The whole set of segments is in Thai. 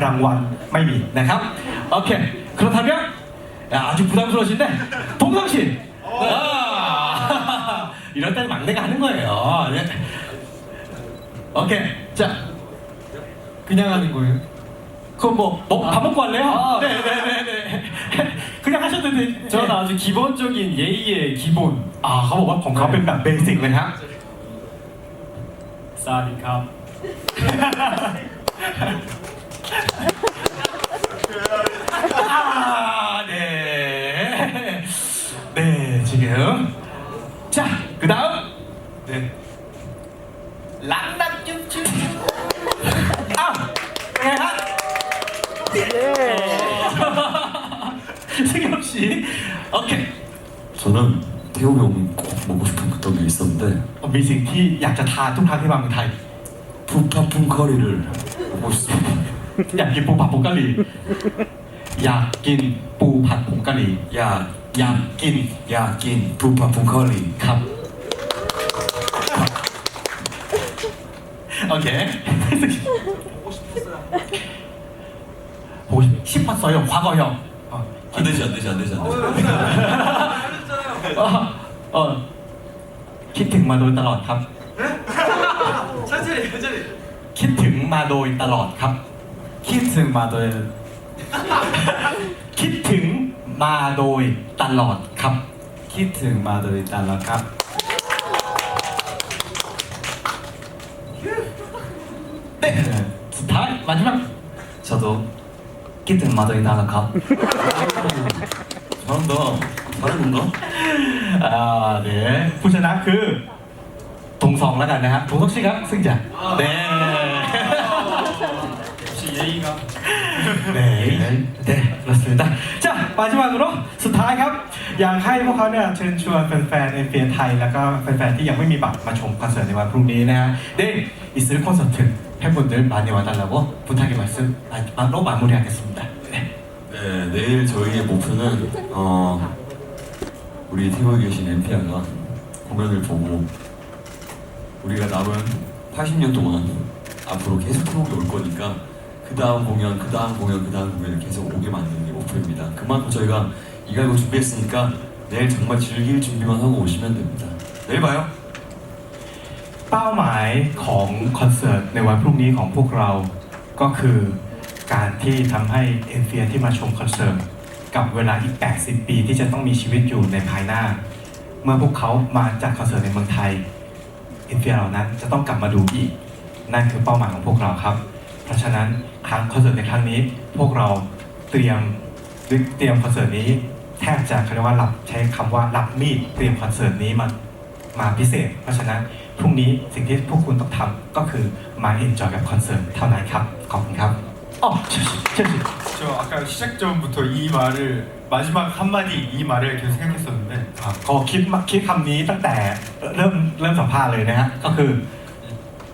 รางวัลไม่มีนะครับโอเค그렇다면 네, 아주 부담스러우신데 동성신 네. 아, 이럴 때는 막내가 하는 거예요 네. 오케이 자 그냥 하는 거예요 그럼 뭐밥 뭐, 아. 먹고 할래요? 네네네네 아. 네, 그냥 하셔도 돼 저는 아주 기본적인 예의의 기본 아เขาบอกว่าของเขาเป็นแบบเบสิกเลยฮะซาดิครับ 아, 네. 네, 지금. 자, 그 다음. 네. 락락 춤춤. 아! 네, 아. 네. 승엽씨. 오케이. 저는 태용이 형꼭 먹고 싶은 어떤 게 있었는데 มีสิ่งที่อยากจะทานทุกครั้งที่มาเมืองไทย 어, 푸파푼 커리를 먹고 싶습니다. อยากกินปูผัดผงกะหรี่อยากกินปูผัดผงกะหรี่อยากอยากกินอยากกินปูผัดผงกะหรี่ครับโอเค보고싶었어요과거형어안되지안되지안되지ี되지어어คิดถึงมาโดยตลอดครับ천천히천천히คิดถึงมาโดยตลอดครับคิดถึงมาโดยคิดถึงมาโดยตลอดครับคิดถึงมาโดยตลอดครับเด็ดท้ายมาที่มัน저도ด튼마더이나가อ잘한다ั른น้อ่าเด็๋ยวผู้ชนะคือรงสองแล้วกันนะคบผมต้องช้ครับซึ่งจะเด้ 예의가 네, 네 맞습니다. 자 마지막으로 수ท้าย ครับอยากให้พวกเขาเนี่ยเชิญชวนแฟนๆในเฟียไทย แล้วก็แฟนๆที่ยังไม่มีบัตร มาชมคอนเสิร์ตในวันพรุ่งนี้นะฮะเด้อิสร์คอนเสิร์ต팬분들많이와달라고부탁의말씀만로마무리하겠습니다 네. 네, 내일 저희의 목표는 어, 우리 태국에 계신 엠피아가 공연을 보고 우리가 남은 80년 동안 앞으로 계속 태국에 올 거니까 그다음공연그다음공연그다음공연을계속오게만드는게목표입니다그만큼저희가이갈고준비했으니까내일정말즐길준비만하고오시면됩니다내일봐요เป้าหมายของคอนเสิร์ตในวันพรุ่งนี้ของพวกเราก็คือการที่ทำให้เอ็นเฟียที่มาชมคอนเสิร์ตกับเวลาอีก80ปีที่จะต้องมีชีวิตอยู่ในภายหน้าเมื่อพวกเขามาจากคอนเสิร์ตในเมืองไทยเอ็นเฟียเหล่านั้นจะต้องกลับมาดูอีกนั่นคือเป้าหมายของพวกเราครับเพราะฉะนั้นครั้งคอนเสิร์ตในครั้งนี้พวกเราเตรียมเตรียมคอนเสิร์ตนี้แทบจะเารียกว่าหลับใช้คำว่าหลับมีดเตรียมคอนเสิร์ตนี้มามาพิเศษเพราะฉะนั้นพรุ่งนี้สิ่งที่พวกคุณต้องทำก็คือมาเอ็นจอยกับคอนเสิร์ตเท่านั้นครับขอบคุณครับอ๋อเชิญ저아까시작전부터이말을마지막한마디이말을계속생각했었는데아คิดคิดคำนี้ตั้งแต่เริ่มเริ่มสัมภาษณ์เลยนะฮะก็คือ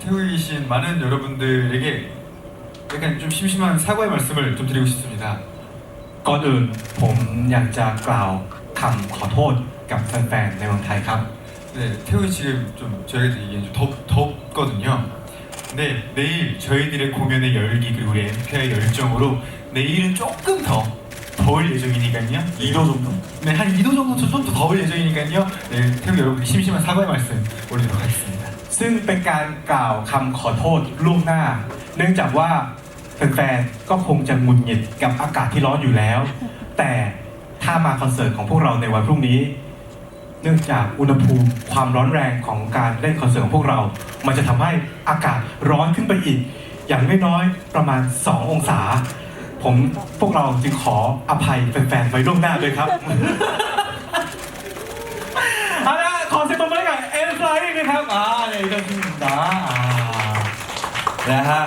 태국에계신많은여러분들에게 약간 좀 심심한 사과의 말씀을 좀 드리고 싶습니다. ก่อนอื่นผมอยากจะกล 네, 태훈이 지금 좀저희한 이게 좀 덥, 거든요근 내일 저희들의 공연의 열기 그리고 우리 MP의 열정으로 내일은 조금 더 더울 예정이니까요. 2도 정도? 네, 한 2도 정도 좀더 더울 예정이니까요. 네, 태훈 여러분께 심심한 사과의 말씀 올리도록 하겠습니다. ซึ่งเป็นการกล่าวคำขอโทษล่วงหน้าเนื่องจากว่าแฟนๆก็คงจะมุนหงิดกับอากาศที่ร้อนอยู่แล้ว แต่ถ้ามาคอนเสิร์ตของพวกเราในวันพรุ่งนี้ เนื่องจากอุณหภูมิความร้อนแรงของการเล่นคอนเสิร์ตของพวกเรา มันจะทำให้อากาศร้อนขึ้นไปอีก อย่างไม่น้อยประมาณ 2 องศา ผมพวกเราจึงขออภัยแฟนๆ ไว้ล่วงหน้าด้วยครับเอาละขอเสียงปรบมือใ้กับเอ็นไฟนะครับอ่าเลียก็คีนะอ่านะฮะ